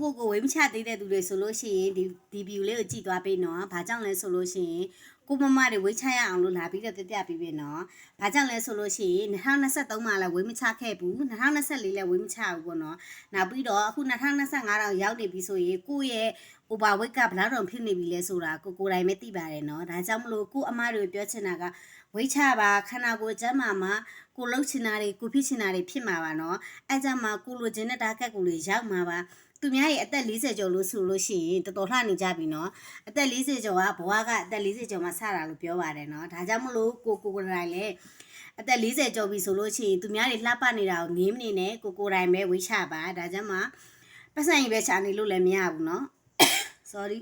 ကိုကိုဝေးမချသေးတဲ့သူတွေဆိုလို့ရှိရင်ဒီဒီဗီဒီယိုလေးကိုကြည့်သွားပေးနော်။ဘာကြောင့်လဲဆိုလို့ရှိရင်ကိုမမတွေဝေးချရအောင်လို့လာပြီးတော့ပြပြပေးပြီနော်။ဘာကြောင့်လဲဆိုလို့ရှိရင်2023မှာလည်းဝေးမချခဲ့ဘူး2024လည်းဝေးမချဘူးပေါ့နော်။နောက်ပြီးတော့အခု2025တော့ရောက်နေပြီဆိုရင်ကိုယ့်ရဲ့ overweight ကဘယ်လောက်တောင်ဖြစ်နေပြီလဲဆိုတာကိုကိုယ်တိုင်ပဲသိပါတယ်နော်။ဒါကြောင့်မလို့ကိုအမတွေပြောချင်တာကဝိတ်ချပါခန္ဓာကိုယ်ကျန်းမာမှာကိုလှုပ်ချင်တာတွေကိုဖြစ်ချင်တာတွေဖြစ်မှာပါနော်အဲကြောင့်မှကိုလိုချင်တဲ့တာကက်ကိုလေးရောက်မှာပါ သူများရဲ့အသက်40ကျော်လို့ဆိုလို့ရှိရင်တော်တော်လှနေကြပြီနော်အသက်40ကျော်ကဘဝကအသက်40ကျော်မှစတာလို့ပြောပါတယ်နော်ဒါကြောင့်မလို့ကိုကိုကိုယ်တိုင်လည်းအသက်40ကျော်ပြီဆိုလို့ရှိရင်သူများတွေလှပနေတာကိုငေးမနေနဲ့ကိုကိုယ်တိုင်ပဲဝိတ်ချပါဒါကြောင့်မှပတ်စံကြီးပဲချာနေလို့လည်းမရဘူးနော် sorry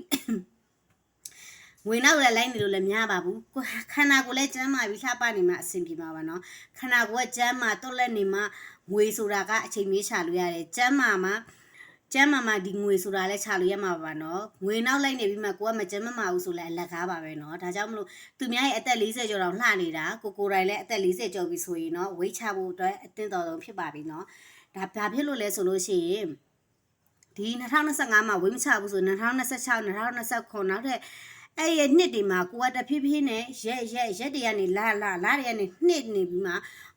ငွေနောက်လည်းလိုက်နေလို့လည်းမရပါဘူးကိုခန္ဓာကိုယ်လည်းကျန်းမာပြီးလှပနေမှအဆင်ပြေမှာပါနော်ခန္ဓာကိုယ်ကကျန်းမာတော့လက်နေမှငွေဆိုတာကအချိန်မေးချလို့ရတယ်ကျန်းမာမှာ ကျန်းမာမှာဒီငွေဆိုတာလည်းချလို့ရမှာပါနော်ငွေနောက်လိုက်နေပြီးမှကိုကမကျန်းမမာဘူးဆိုလည်းအလက်ကားပါပဲနော်ဒါကြောင့်မလို့သူများရဲ့အသက်40ကျော်တော့လှနေတာကိုကိုယ်တိုင်လည်းအသက်40ကျော်ပြီဆိုရင်နော်ဝိတ်ချဖို့အတွက်အတင်းတော်ဆုံးဖြစ်ပါပြီနော်ဒါဘာဖြစ်လို့လဲဆိုလို့ရှိရင်ဒီ2025မှာဝိတ်မချဘူးဆို2026 2029နောက်ထပ် အဲ့ရနှစ်ဒီမှာကိုကတဖြည်းဖြည်းနဲ့ရက်ရက်ရက်တွေကနေလာလာလာတွေကနေနှစ်နေပြီးမှ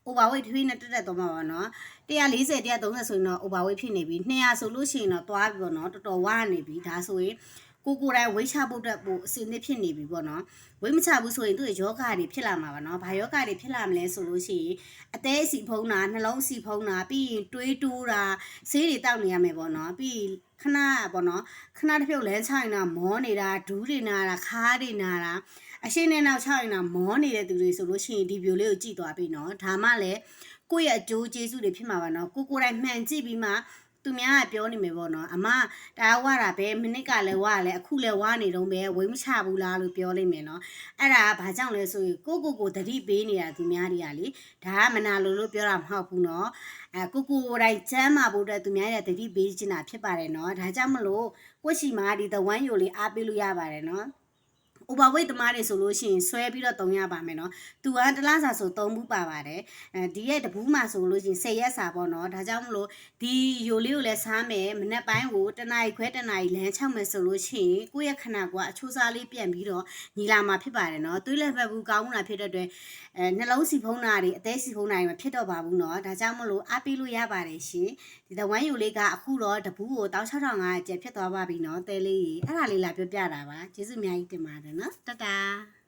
overweight ထွေးနဲ့တက်တက်သွားမှာပါနော်140 130ဆိုရင်တော့ overweight ဖြစ်နေပြီ200ဆိုလို့ရှိရင်တော့သွားပြီပေါ့နော်တော်တော်ဝါနေပြီဒါဆိုရင် ကိုကိုယ်တိုင်ဝိတ်ချဖို့အတွက်ပိုအစင်းနှစ်ဖြစ်နေပြီပေါ့နော်ဝိတ်မချဘူးဆိုရင်သူ့ရဲ့ယောဂတွေဖြစ်လာမှာပါနော်ဘာယောဂတွေဖြစ်လာမလဲဆိုလို့ရှိရင်အသေးအစီဖုံးတာနှလုံးအစီဖုံးတာပြီးရင်တွေးတိုးတာဆေးတွေတောက်နေရမယ်ပေါ့နော်ပြီးခဏပေါ့နော်ခဏတစ်ပြုတ်လဲချိုင်တာမောနေတာဒူးတွေနာတာခါးတွေနာတာအရှင်းနဲ့နောက်ချိုင်တာမောနေတဲ့သူတွေဆိုလို့ရှိရင်ဒီဗီဒီယိုလေးကိုကြည့်သွားပြီနော်ဒါမှလည်းကိုယ့်ရဲ့အကျိုးကျေးဇူးတွေဖြစ်မှာပါနော်ကိုကိုယ်တိုင်မှန်ကြည့်ပြီးမှ သူများကပြောနေမယ်ပေါ့နော်အမဒါဝါတာပဲမိနစ်ကလည်းဝါလည်းအခုလည်းဝါနေတော့ပဲဝိမချဘူးလားလို့ပြောလိမ့်မယ်နော်အဲ့ဒါကဘာကြောင့်လဲဆိုရင်ကိုကိုကိုတတိပေးနေတာသူများတွေကလေဒါကမနာလို့လို့ပြောတာမဟုတ်ဘူးနော်အဲကိုကိုတိုင်းချမ်းမာဖို့အတွက်သူများရဲ့တတိပေးချင်တာဖြစ်ပါတယ်နော်ဒါကြောင့်မလို့ကိုရှိမာဒီတဝမ်းယိုလေးအားပေးလို့ရပါတယ်နော် overweight တမားတွေဆိုလို့ရှိရင်ဆွဲပြီးတော့တုံရပါမယ်နော်။သူကတလားစာဆို3ဘူးပါပါတယ်။အဲဒီရဲ့တဘူးမှဆိုလို့ရှိရင်10ရက်စာပေါ့နော်။ဒါကြောင့်မလို့ဒီယိုလေးကိုလည်းစားမယ်မနေ့ပိုင်းကိုတနားရီခွဲတနားရီလမ်းချောက်မယ်ဆိုလို့ရှိရင်ကိုယ့်ရဲ့ခန္ဓာကိုယ်ကအချိုးစားလေးပြန်ပြီးတော့ညီလာမှာဖြစ်ပါတယ်နော်။သွေးလည်းဖက်ဘူးကောင်းမှုလားဖြစ်တဲ့အတွက်အဲနှလုံးစီဖုံးတာတွေအသေးစီဖုံးတာတွေမဖြစ်တော့ပါဘူးနော်။ဒါကြောင့်မလို့အားပေးလို့ရပါတယ်ရှင်။ဒီတဝမ်းယိုလေးကအခုတော့တဘူးကို16500ကျက်ဖြစ်သွားပါပြီနော်။တဲလေးအဲ့ဒါလေးလာပြောပြတာပါ။ကျေးဇူးအများကြီးတင်ပါတယ်နော်။တတား